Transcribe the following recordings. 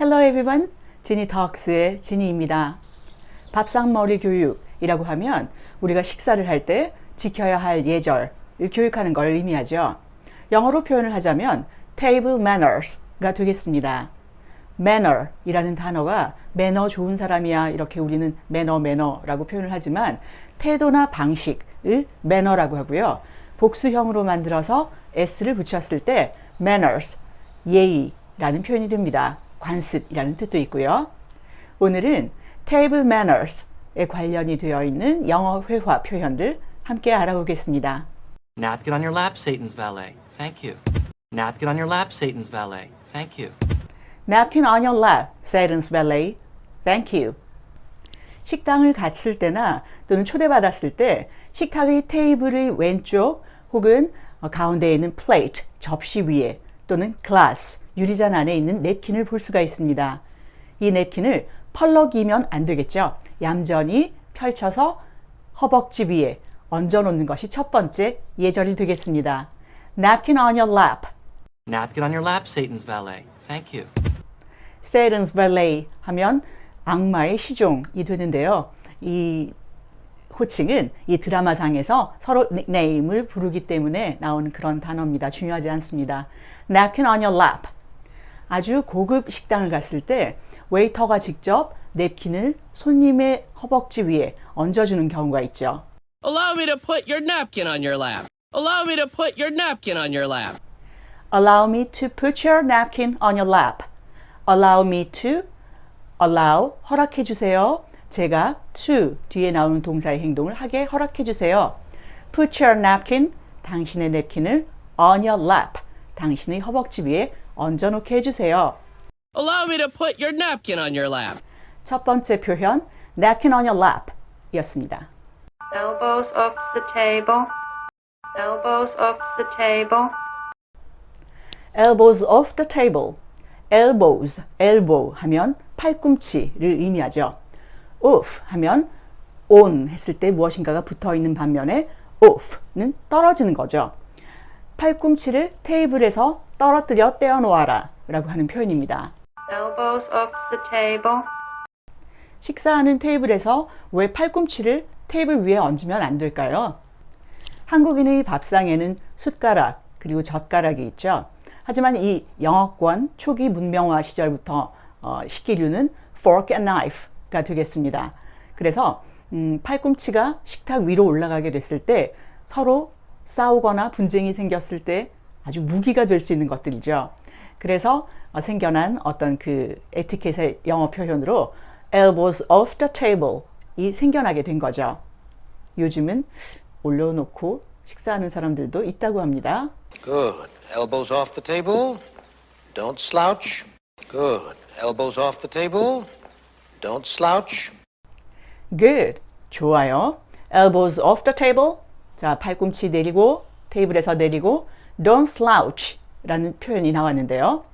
Hello everyone. 지니 덕스의 지니입니다. 밥상머리 교육이라고 하면 우리가 식사를 할 때 지켜야 할 예절을 교육하는 걸 의미하죠. 영어로 표현을 하자면 table manners가 되겠습니다. manner이라는 단어가 매너 좋은 사람이야 이렇게 우리는 매너 매너라고 표현을 하지만 태도나 방식을 매너라고 하고요. 복수형으로 만들어서 s를 붙였을 때 manners 예의라는 표현이 됩니다. 관습이라는 뜻도 있고요. 오늘은 table manners에 관련이 되어 있는 영어 회화 표현들 함께 알아보겠습니다. Napkin on your lap, Satan's valet. Thank you. Napkin on your lap, Satan's valet. Thank you. Napkin on your lap, Satan's valet. Thank you. 식당을 갔을 때나 또는 초대받았을 때 식탁의 테이블의 왼쪽 혹은 어, 가운데에 있는 플레이트, 접시 위에 또는 글라스, 유리잔 안에 있는 냅킨을 볼 수가 있습니다. 이 냅킨을 펄럭이면 안 되겠죠. 얌전히 펼쳐서 허벅지 위에 얹어 놓는 것이 첫 번째 예절이 되겠습니다. Napkin on your lap, Napkin on your lap, Satan's valet. Thank you. Satan's Valet 하면 악마의 시종이 되는데요. 이 호칭은 이 드라마상에서 서로 닉네임을 부르기 때문에 나오는 그런 단어입니다. 중요하지 않습니다. Napkin on your lap. 아주 고급 식당을 갔을 때 웨이터가 직접 냅킨을 손님의 허벅지 위에 얹어주는 경우가 있죠. Allow me to put your napkin on your lap. Allow me to put your napkin on your lap. Allow me to put your napkin on your lap. Allow me to allow 허락해 주세요. 제가 to 뒤에 나오는 동사의 행동을 하게 허락해 주세요. Put your napkin 당신의 냅킨을 on your lap 당신의 허벅지 위에 얹어 놓게 해 주세요. Allow me to put your napkin on your lap. 첫 번째 표현 napkin on your lap 이었습니다. Elbows off the table. Elbows off the table. elbows off the table. elbows, elbow 하면 팔꿈치를 의미하죠. off 하면 on 했을 때 무엇인가가 붙어 있는 반면에 off는 떨어지는 거죠. 팔꿈치를 테이블에서 떨어뜨려 떼어 놓아라 라고 하는 표현입니다. 식사하는 테이블에서 왜 팔꿈치를 테이블 위에 얹으면 안 될까요? 한국인의 밥상에는 숟가락 그리고 젓가락이 있죠. 하지만 이 영어권 초기 문명화 시절부터 어, 식기류는 fork and knife가 되겠습니다. 그래서 음, 팔꿈치가 식탁 위로 올라가게 됐을 때 서로 싸우거나 분쟁이 생겼을 때 아주 무기가 될 수 있는 것들이죠. 그래서 어, 생겨난 어떤 그 에티켓의 영어 표현으로 elbows off the table 이 생겨나게 된 거죠. 요즘은 올려놓고 식사하는 사람들도 있다고 합니다. Good. Elbows off the table. Don't slouch. Good. Elbows off the table. Don't slouch. Good. 좋아요. Elbows off the table. 자, 팔꿈치 내리고 테이블에서 내리고 don't slouch 라는 표현이 나왔는데요.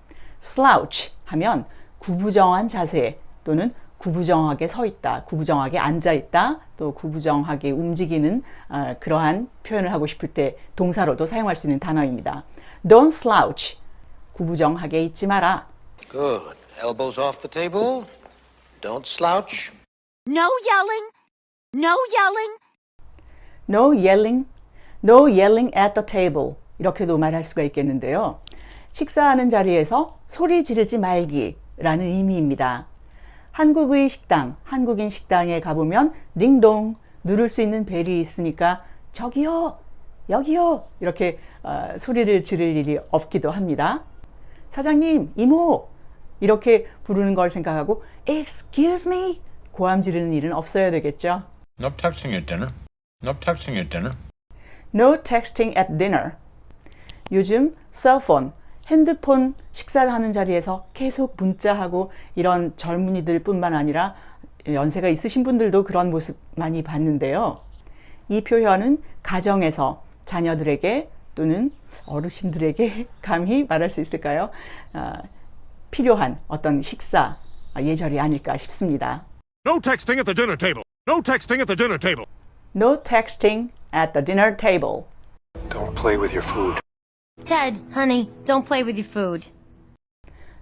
slouch 하면 구부정한 자세 또는 구부정하게 서 있다, 구부정하게 앉아 있다, 또 구부정하게 움직이는 어, 그러한 표현을 하고 싶을 때 동사로도 사용할 수 있는 단어입니다. Don't slouch. 구부정하게 있지 마라. Good. Elbows off the table. Don't slouch. No yelling! No yelling! No yelling, no yelling at the table. 이렇게도 말할 수가 있겠는데요. 식사하는 자리에서 소리 지르지 말기라는 의미입니다. 한국의 식당, 한국인 식당에 가보면 딩동 누를 수 있는 벨이 있으니까 저기요, 여기요 이렇게 어, 소리를 지를 일이 없기도 합니다. 사장님, 이모 이렇게 부르는 걸 생각하고 Excuse me 고함 지르는 일은 없어야 되겠죠. No texting at dinner. No texting at dinner. No texting at dinner. 요즘 셀폰, 핸드폰 식사하는 자리에서 계속 문자하고 이런 젊은이들 뿐만 아니라 연세가 있으신 분들도 그런 모습 많이 봤는데요. 이 표현은 가정에서 자녀들에게 또는 어르신들에게 감히 말할 수 있을까요? 아, 필요한 어떤 식사 예절이 아닐까 싶습니다. No texting at the dinner table. No texting at the dinner table. No texting at the dinner table. Don't play with your food. Ted, honey, don't play with your food.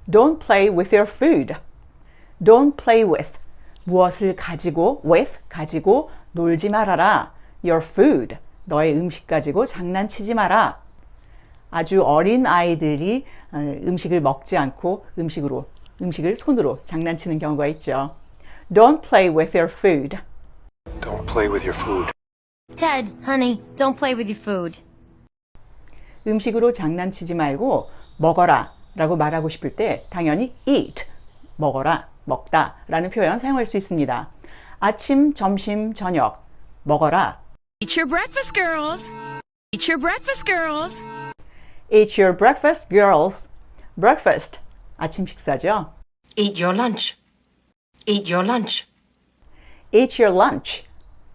Don't play with your food. Don't play with. 무엇을 가지고, with, 가지고 놀지 말아라. Your food. 너의 음식 가지고 장난치지 마라. 아주 어린 아이들이 어, 음식을 먹지 않고 음식으로, 음식을 손으로 장난치는 경우가 있죠. Don't play with your food. Play with your food. Ted, honey, don't play with your food. 음식으로 장난치지 말고 먹어라 라고 말하고 싶을 때 당연히 eat, 먹어라, 먹다 라는 표현 사용할 수 있습니다. 아침, 점심, 저녁, 먹어라. Eat your breakfast, girls. Eat your breakfast, girls. Eat your breakfast, girls. Breakfast, 아침 식사죠. Eat your lunch. Eat your lunch. Eat your lunch,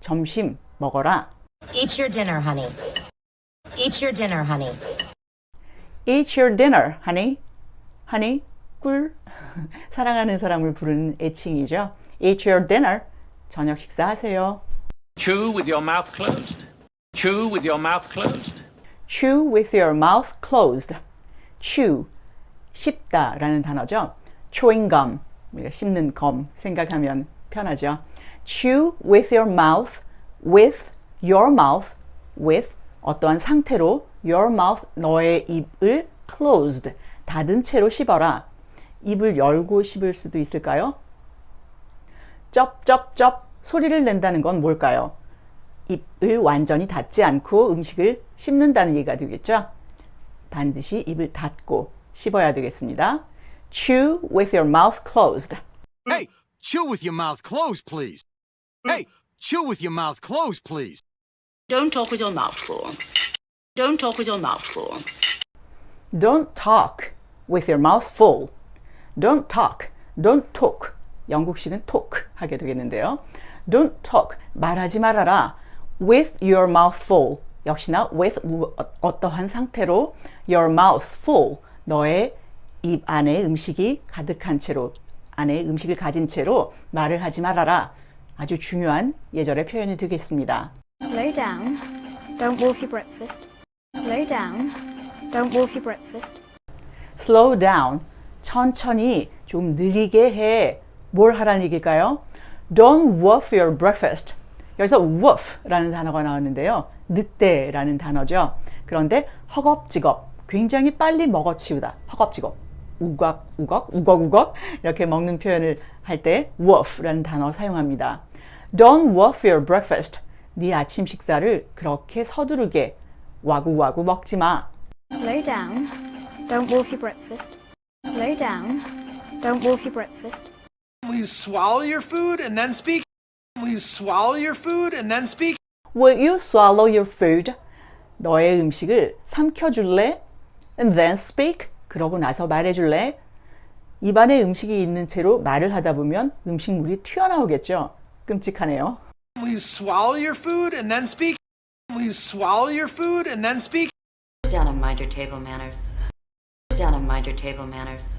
점심, 먹어라. Eat your dinner, honey. Eat your dinner, honey. Eat your dinner, honey. honey, 꿀. 사랑하는 사람을 부르는 애칭이죠. Eat your dinner, 저녁 식사하세요. Chew with your mouth closed. Chew with your mouth closed. chew with your mouth closed. chew, 씹다 라는 단어죠. chewing gum, 우리가 씹는 검 생각하면 편하죠. Chew with your mouth, with your mouth, with 어떠한 상태로 your mouth, 너의 입을 closed, 닫은 채로 씹어라. 입을 열고 씹을 수도 있을까요? 쩝쩝쩝 소리를 낸다는 건 뭘까요? 입을 완전히 닫지 않고 음식을 씹는다는 얘기가 되겠죠. 반드시 입을 닫고 씹어야 되겠습니다. Chew with your mouth closed. Hey, chew with your mouth closed, please. Hey, chew with your mouth closed, please. Don't talk with your mouth full. Don't talk with your mouth full. Don't talk with your mouth full. Don't talk, don't talk. 영국식은 talk 하게 되겠는데요. Don't talk, 말하지 말아라. With your mouth full. 역시나 with 어떠한 상태로 your mouth full. 너의 입 안에 음식이 가득한 채로 안에 음식을 가진 채로 말을 하지 말아라. 아주 중요한 예절의 표현이 되겠습니다. Slow down. Don't wolf your breakfast. Slow down. Don't wolf your breakfast. slow down. 천천히 좀 느리게 해. 뭘 하라는 얘기일까요? Don't wolf your breakfast. 여기서 wolf라는 단어가 나왔는데요. 늑대라는 단어죠. 그런데 허겁지겁, 굉장히 빨리 먹어치우다. 허겁지겁, 우걱, 우걱, 우걱, 우걱 이렇게 먹는 표현을 할 때 wolf라는 단어 사용합니다. Don't wolf your breakfast. 네 아침 식사를 그렇게 서두르게 와구와구 먹지 마. Slow down. Don't wolf your breakfast. Slow down. Don't wolf your breakfast. Will you swallow your food and then speak? Will you swallow your food and then speak? Will you swallow your food? 너의 음식을 삼켜줄래? And then speak. 그러고 나서 말해줄래? 입안에 음식이 있는 채로 말을 하다 보면 음식물이 튀어나오겠죠. 끔찍하네요. Will you swallow your food and then speak? Will you swallow your food and then speak? Sit down and mind your table manners. Sit down and mind your table manners.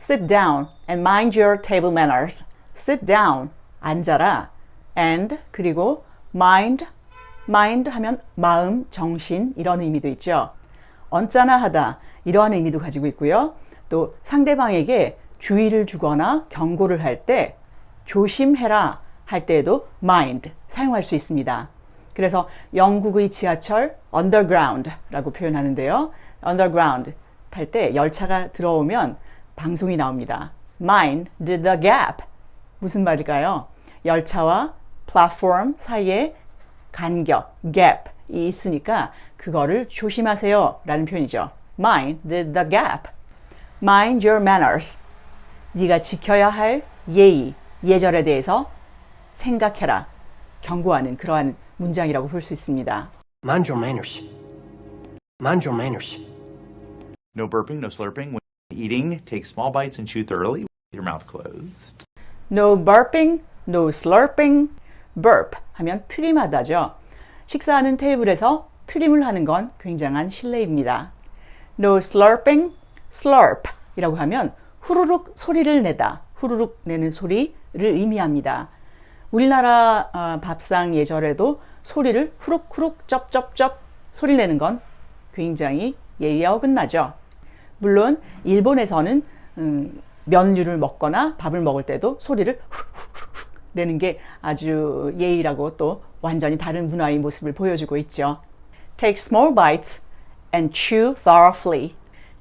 Sit down and mind your table manners. Sit down. 앉아라. And 그리고 mind. mind 하면 마음, 정신 이런 의미도 있죠. 언짢아 하다 이러한 의미도 가지고 있고요. 또 상대방에게 주의를 주거나 경고를 할 때 조심해라 할 때에도 mind 사용할 수 있습니다. 그래서 영국의 지하철 underground라고 표현하는데요. underground 탈 때 열차가 들어오면 방송이 나옵니다. Mind the gap. 무슨 말일까요? 열차와 플랫폼 사이에 간격, gap이 있으니까 그거를 조심하세요 라는 표현이죠. Mind the, the gap. Mind your manners. 네가 지켜야 할 예의, 예절에 대해서 생각해라. 경고하는 그러한 문장이라고 볼 수 있습니다. Mind your manners. Mind your manners. No burping, no slurping. When eating, take small bites and chew thoroughly with your mouth closed. No burping, no slurping. burp 하면 트림하다죠. 식사하는 테이블에서 트림을 하는 건 굉장한 실례입니다. No slurping, slurp 이라고 하면 후루룩 소리를 내다, 후루룩 내는 소리를 의미합니다. 우리나라 어, 밥상 예절에도 소리를 후룩후룩 쩝쩝쩝 소리 내는 건 굉장히 예의에 어긋나죠. 물론 일본에서는 음, 면류를 먹거나 밥을 먹을 때도 소리를 훅훅훅 내는 게 아주 예의라고 또 완전히 다른 문화의 모습을 보여주고 있죠. Take small bites and chew thoroughly.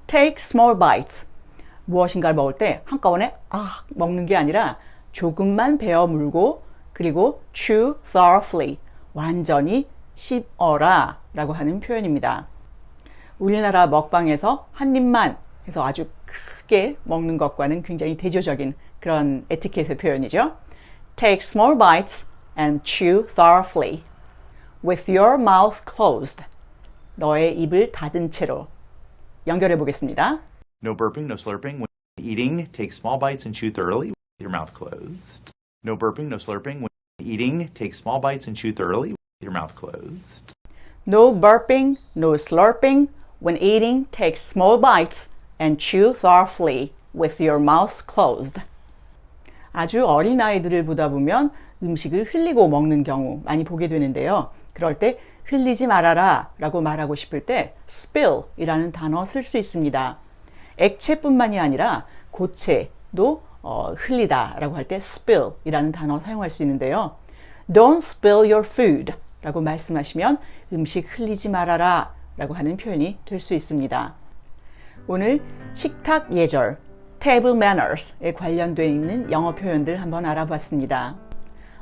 Take small bites. 무엇인가를 먹을 때 한꺼번에 아 먹는 게 아니라 조금만 베어 물고 그리고 chew thoroughly. 완전히 씹어라 라고 하는 표현입니다. 우리나라 먹방에서 한 입만 해서 아주 크게 먹는 것과는 굉장히 대조적인 그런 에티켓의 표현이죠. Take small bites and chew thoroughly. With your mouth closed. 너의 입을 닫은 채로. 연결해 보겠습니다. No burping, no slurping. When eating, take small bites and chew thoroughly with your mouth closed. No burping, no slurping. When eating, take small bites and chew thoroughly with your mouth closed. No burping, no slurping. When eating, take small bites and chew thoroughly with your mouth closed. 아주 어린 아이들을 보다 보면 음식을 흘리고 먹는 경우 많이 보게 되는데요. 그럴 때 흘리지 말아라 라고 말하고 싶을 때 spill 이라는 단어 쓸 수 있습니다. 액체뿐만이 아니라 고체도 어, 흘리다 라고 할 때 spill 이라는 단어 사용할 수 있는데요. Don't spill your food 라고 말씀하시면 음식 흘리지 말아라 라고 하는 표현이 될 수 있습니다. 오늘 식탁 예절, table manners에 관련되어 있는 영어 표현들 한번 알아봤습니다.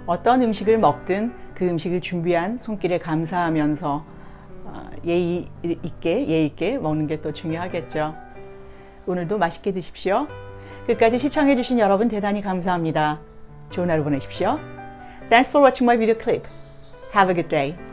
어떤 음식을 먹든 그 음식을 준비한 손길에 감사하면서 어, 예의 있게 예의 있게 먹는 게 또 중요하겠죠. 오늘도 맛있게 드십시오. 끝까지 시청해 주신 여러분 대단히 감사합니다. 좋은 하루 보내십시오. Thanks for watching my video clip. Have a good day.